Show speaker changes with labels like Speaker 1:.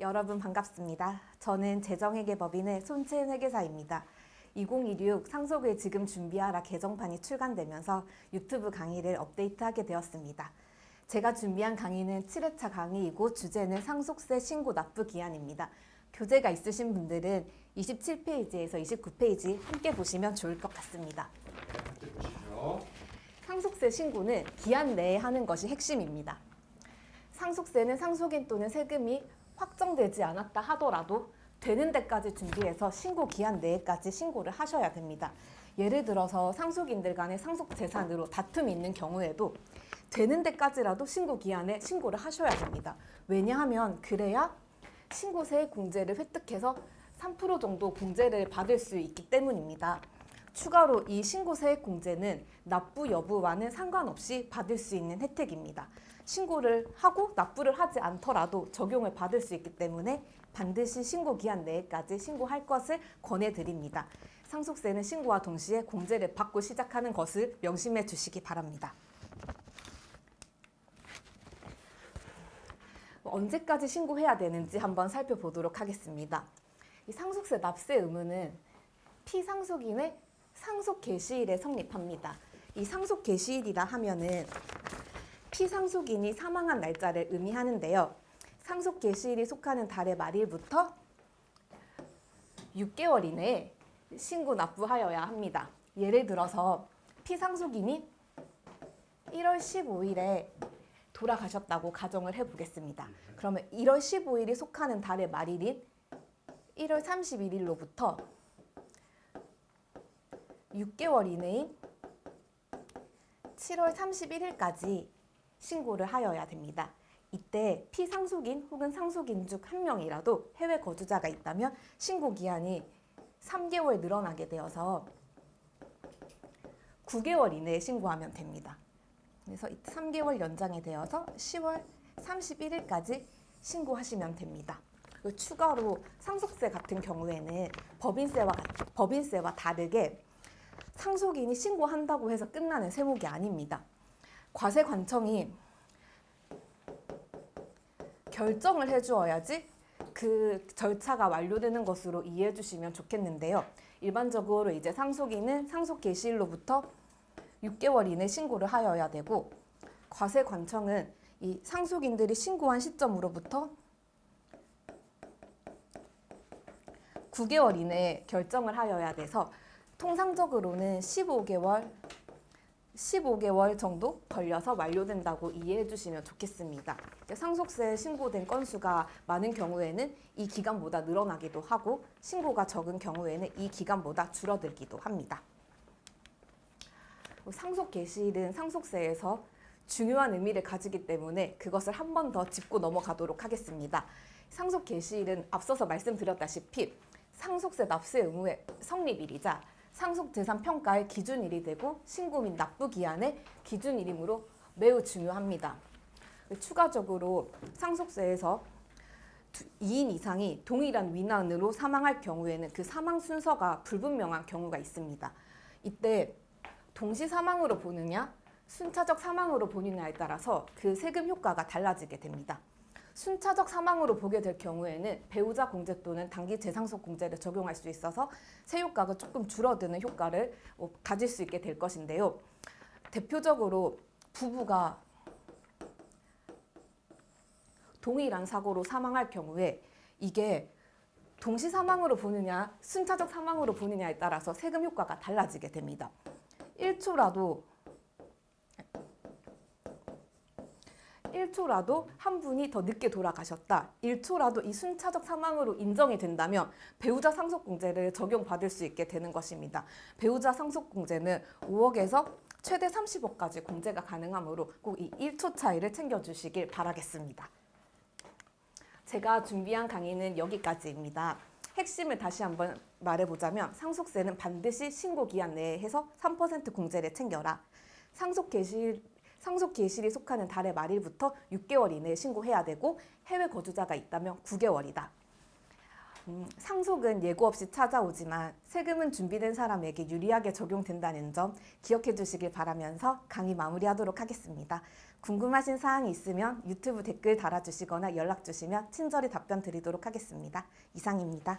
Speaker 1: 여러분 반갑습니다. 저는 재정회계법인의 손채은 회계사입니다. 2026 상속을 지금 준비하라 개정판이 출간되면서 유튜브 강의를 업데이트하게 되었습니다. 제가 준비한 강의는 7회차 강의이고 주제는 상속세 신고 납부 기한입니다. 교재가 있으신 분들은 27페이지에서 29페이지 함께 보시면 좋을 것 같습니다. 상속세 신고는 기한 내에 하는 것이 핵심입니다. 상속세는 상속인 또는 세금이 확정되지 않았다 하더라도 되는 데까지 준비해서 신고 기한 내에까지 신고를 하셔야 됩니다. 예를 들어서 상속인들 간의 상속 재산으로 다툼이 있는 경우에도 되는 데까지라도 신고 기한에 신고를 하셔야 됩니다. 왜냐하면 그래야 신고세 공제를 획득해서 3% 정도 공제를 받을 수 있기 때문입니다. 추가로 이 신고세액 공제는 납부 여부와는 상관없이 받을 수 있는 혜택입니다. 신고를 하고 납부를 하지 않더라도 적용을 받을 수 있기 때문에 반드시 신고 기한 내에까지 신고할 것을 권해드립니다. 상속세는 신고와 동시에 공제를 받고 시작하는 것을 명심해 주시기 바랍니다. 언제까지 신고해야 되는지 한번 살펴보도록 하겠습니다. 이 상속세 납세 의무는 피상속인의 상속 개시일에 성립합니다. 이 상속 개시일이라 하면은 피상속인이 사망한 날짜를 의미하는데요. 상속 개시일이 속하는 달의 말일부터 6개월 이내에 신고 납부하여야 합니다. 예를 들어서 피상속인이 1월 15일에 돌아가셨다고 가정을 해보겠습니다. 그러면 1월 15일이 속하는 달의 말일인 1월 31일로부터 6개월 이내인 7월 31일까지 신고를 하여야 됩니다. 이때 피상속인 혹은 상속인 중 한 명이라도 해외 거주자가 있다면 신고 기한이 3개월 늘어나게 되어서 9개월 이내에 신고하면 됩니다. 그래서 3개월 연장이 되어서 10월 31일까지 신고하시면 됩니다. 추가로 상속세 같은 경우에는 법인세와 같- 법인세와 다르게 상속인이 신고한다고 해서 끝나는 세목이 아닙니다. 과세관청이 결정을 해주어야지 그 절차가 완료되는 것으로 이해해 주시면 좋겠는데요. 일반적으로 이제 상속인은 상속 개시일로부터 6개월 이내 신고를 하여야 되고 과세관청은 이 상속인들이 신고한 시점으로부터 9개월 이내에 결정을 하여야 돼서 통상적으로는 15개월 15개월 정도 걸려서 완료된다고 이해해 주시면 좋겠습니다. 상속세 신고된 건수가 많은 경우에는 이 기간보다 늘어나기도 하고 신고가 적은 경우에는 이 기간보다 줄어들기도 합니다. 상속 개시일은 상속세에서 중요한 의미를 가지기 때문에 그것을 한 번 더 짚고 넘어가도록 하겠습니다. 상속 개시일은 앞서서 말씀드렸다시피 상속세 납세 의무의 성립일이자 상속 재산 평가의 기준일이 되고 신고 및 납부 기한의 기준일이므로 매우 중요합니다. 추가적으로 상속세에서 2인 이상이 동일한 위난으로 사망할 경우에는 그 사망 순서가 불분명한 경우가 있습니다. 이때 동시 사망으로 보느냐, 순차적 사망으로 보느냐에 따라서 그 세금 효과가 달라지게 됩니다. 순차적 사망으로 보게 될 경우에는 배우자 공제 또는 단기 재상속 공제를 적용할 수 있어서 세효과가 조금 줄어드는 효과를 어, 가질 수 있게 될 것인데요. 대표적으로 부부가 동일한 사고로 사망할 경우에 이게 동시 사망으로 보느냐 순차적 사망으로 보느냐에 따라서 세금 효과가 달라지게 됩니다. 1초라도 1초라도 한 분이 더 늦게 돌아가셨다. 1초라도 이 순차적 사망으로 인정이 된다면 배우자 상속공제를 적용받을 수 있게 되는 것입니다. 배우자 상속공제는 5억에서 최대 30억까지 공제가 가능하므로 꼭 이 1초 차이를 챙겨주시길 바라겠습니다. 제가 준비한 강의는 여기까지입니다. 핵심을 다시 한번 말해보자면 상속세는 반드시 신고 기한 내에 해서 3% 공제를 챙겨라. 상속 개시 상속 개시일이 속하는 달의 말일부터 6개월 이내에 신고해야 되고 해외 거주자가 있다면 9개월이다. 음, 상속은 예고 없이 찾아오지만 세금은 준비된 사람에게 유리하게 적용된다는 점 기억해 주시길 바라면서 강의 마무리하도록 하겠습니다. 궁금하신 사항이 있으면 유튜브 댓글 달아주시거나 연락 주시면 친절히 답변 드리도록 하겠습니다. 이상입니다.